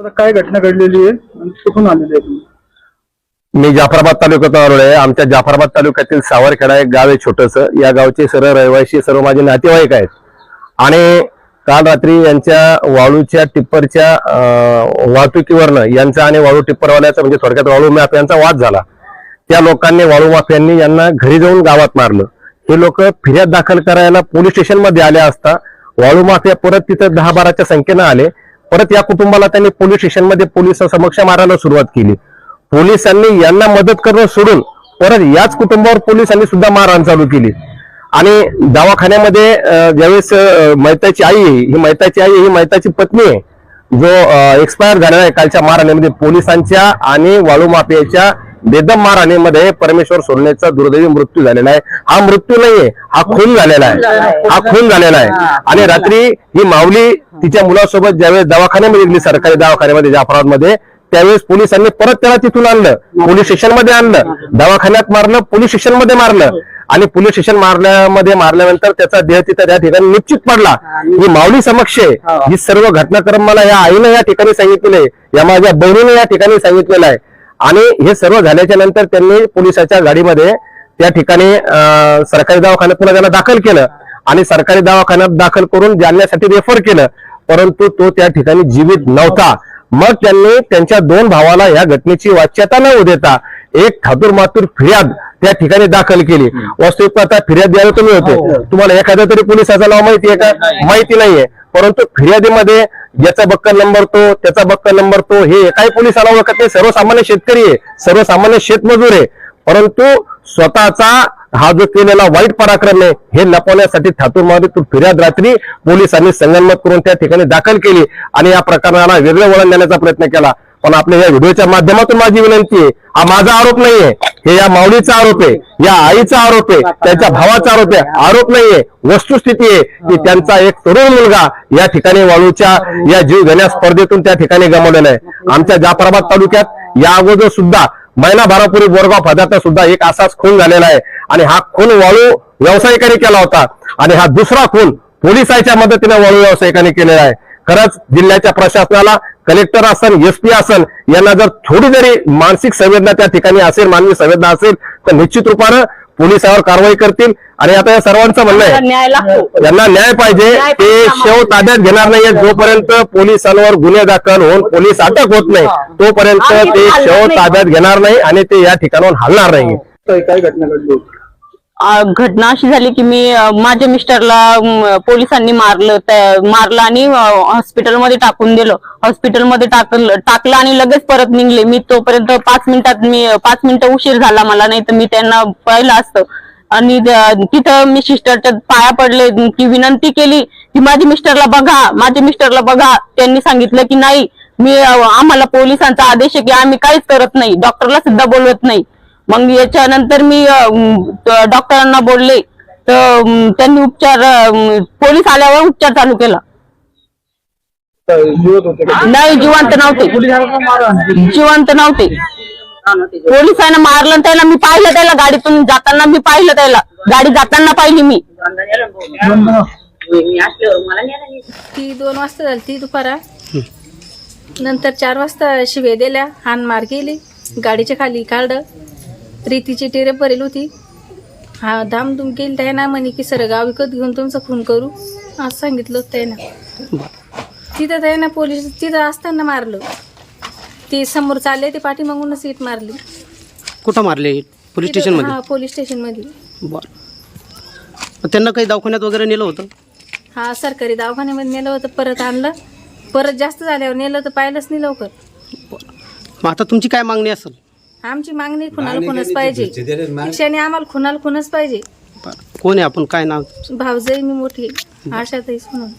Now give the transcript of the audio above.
आता काय घटना घडलेली आहे आणि कुठून आलेली आहे तुम्ही? मी जाफराबाद तालुक्यात आलो आहे आमच्या जाफराबाद तालुक्यातील सावरखेडा एक गाव आहे छोटस. या गावचे सर्व रहिवासी सर्व माझे नातेवाईक आहेत. आणि काल रात्री यांच्या वाळूच्या टिप्परच्या अं, वाहतुकीवरनं यांचा आणि वाळू टिप्परवाल्याचा म्हणजे थोडक्यात वाळू मॅप यांचा वाद झाला. त्या लोकांनी वाळू माफियांनी यांना घरी जाऊन गावात मारलं. हे लोक फिर्याद दाखल करायला पोलीस स्टेशनमध्ये आले असता वाळू माफिया परत तिथं दहा बाराच्या संख्येनं आले. परत या कुटुंबाला त्यांनी पोलीस स्टेशनमध्ये पोलिसांसमक्ष मारायला सुरुवात केली. पोलिसांनी यांना मदत करणं सोडून परत याच कुटुंबावर पोलिसांनी सुद्धा मारहाण चालू केली. आणि दवाखान्यामध्ये ज्यावेळेस मैताची आई आहे, ही मैताची आई ही मैताची पत्नी आहे जो एक्सपायर झालेला आहे कालच्या मारहाणीमध्ये पोलिसांच्या आणि वाळू माफियाच्या बेदम मारहाणीमध्ये परमेश्वर सोडण्याचा दुर्दैवी मृत्यू झालेला आहे. हा मृत्यू नाहीये हा खून झालेला आहे. हा खून झालेला आहे. आणि रात्री ही माऊली तिच्या मुलासोबत ज्यावेळेस दवाखान्यामध्ये गेली सरकारी दवाखान्यामध्ये जाफराबादमध्ये त्यावेळेस पोलिसांनी परत त्याला तिथून आणलं. पोलीस स्टेशनमध्ये आणलं. दवाखान्यात मारलं पोलीस स्टेशनमध्ये मारलं आणि पोलीस स्टेशन मारल्यामध्ये मारल्यानंतर त्याचा देह तिथं त्या ठिकाणी निश्चित पडला. ही माऊली समक्ष आहे. ही. सर्व घटनाक्रम मला या आईनं या ठिकाणी सांगितलेलं आहे. या माझ्या बहिणीने या ठिकाणी सांगितलेलं आहे. आणि हे सर्व झाल्याच्यानंतर त्यांनी पोलिसाच्या गाडीमध्ये त्या ठिकाणी सरकारी दवाखान्यात पुन्हा त्याला दाखल केलं. आणि सरकारी दवाखान्यात दाखल करून जालन्यासाठी रेफर केलं. परंतु तो त्या ठिकाणी जीवित नव्हता. मग त्यांनी त्यांच्या दोन भावाला या घटनेची वाच्यता न देता एक ठातूर मातूर फिर्याद त्या ठिकाणी दाखल केली. वास्तविक आता फिर्याद द्यायला तुम्ही होते. तुम्हाला एखाद्या तरी पोलिसाचं नाव माहिती आहे का? माहिती नाहीये. परंतु फिर्यादीमध्ये ज्याचा बक्कल नंबर तो त्याचा बक्कल नंबर तो हे एकाही पोलिसाला ओळखत नाही. सर्वसामान्य शेतकरी आहे सर्वसामान्य शेतमजूर आहे. परंतु स्वतःचा हा जो केलेला वाईट पराक्रम आहे हे लपवण्यासाठी ठातूरमध्ये तू फिर्याद रात्री पोलिसांनी संगनमत करून त्या ठिकाणी दाखल केली आणि या प्रकरणाला वेगळं वळण देण्याचा प्रयत्न केला. पण आपल्या या व्हिडिओच्या माध्यमातून माझी विनंती आहे हा माझा आरोप नाहीये हे या माऊलीचा आरोप आहे या आईचा आरोप आहे त्यांच्या भावाचा आरोप आहे आरोप नाहीये वस्तुस्थिती आहे की त्यांचा एक तरुण मुलगा या ठिकाणी वाळूच्या या जीव घेण्या स्पर्धेतून त्या ठिकाणी गमावलेला आहे. आमच्या जाफराबाद तालुक्यात या अगोदर सुद्धा महिनाभरापूर्वी बोरगाव फदाचा सुद्धा एक असाच खून झालेला आहे. आणि हा खून वाळू व्यावसायिकाने केला होता. आणि हा दुसरा खून पोलिसांच्या मदतीने वाळू व्यावसायिकाने केलेला आहे. खरंच जिल्ह्याच्या प्रशासनाला कलेक्टर असन एसपी असन यांना जर थोडी जरी मानसिक संवेदना त्या ठिकाणी असेल मानवी संवेदना असेल तर निश्चित रूपानं पोलिसावर कारवाई करतील. आणि आता या सर्वांचं म्हणणं आहे यांना न्याय पाहिजे. ते शव ताब्यात घेणार नाहीये. जोपर्यंत पोलिसांवर गुन्हे दाखल होऊन पोलीस अटक होत नाही तोपर्यंत ते शव. ताब्यात घेणार नाही आणि ते या ठिकाणाहून हलणार नाही. काय काय घटना घडली घटना अशी झाली की मी माझ्या मिस्टरला पोलिसांनी मारलं मारलं आणि हॉस्पिटलमध्ये टाकून दिलं. हॉस्पिटलमध्ये टाकलं टाकलं आणि लगेच परत निघले. मी तोपर्यंत पाच मिनिटात मी पाच मिनिटं उशीर झाला मला नाही तर मी त्यांना पाहिलं असतं. आणि तिथं मी सिस्टरच्या पाया पडले की विनंती केली की माझ्या मिस्टरला बघा माझ्या मिस्टरला बघा. त्यांनी सांगितलं की नाही मी आम्हाला पोलिसांचा आदेश आहे की आम्ही काहीच करत नाही. डॉक्टरला सुद्धा बोलवत नाही. मग याच्यानंतर मी डॉक्टरांना बोलले तर त्यांनी उपचार पोलीस आल्यावर उपचार चालू केला. नाही जिवंत नव्हते. जिवंत नव्हते. पोलिसांना मारलं त्याला मी पाहिलं त्याला गाडीतून जाताना मी पाहिलं त्याला. गाडी जाताना पाहिली मी. ती दोन वाजता झाली ती दुपारा. नंतर चार वाजता शिवे दिल्या हान मार केली गाडीच्या खाली काढलं. प्रीतीची टेरे परेल होती. हा धामधूम केली त्यानं म्हणे की सर गाव विकत घेऊन तुमचा फोन करू. असं सांगितलं होतं त्यानं. तिथं त्यानं पोलीस तिथं असताना मारलं. ते समोर चालले ते पाठीमागूनच सीट मारली. कुठं मारले? पोलीस तिथं- स्टेशनमध्ये? हा पोलीस स्टेशनमध्ये. बरं. मग त्यांना काही दवाखान्यात वगैरे नेलं होतं? हा सरकारी दवाखान्यामध्ये नेलं होतं परत आणलं. परत जास्त झाल्यावर नेलं तर पाहिलंच नाही लवकर. मग आता तुमची काय मागणी असेल? आमची मागणी खुणाला खुनच पाहिजे. शिक्षाने आम्हाला खुणाला खुनच पाहिजे. कोण आहे आपण? काय नाव? भावजई मी मोठी आशाताईच म्हणून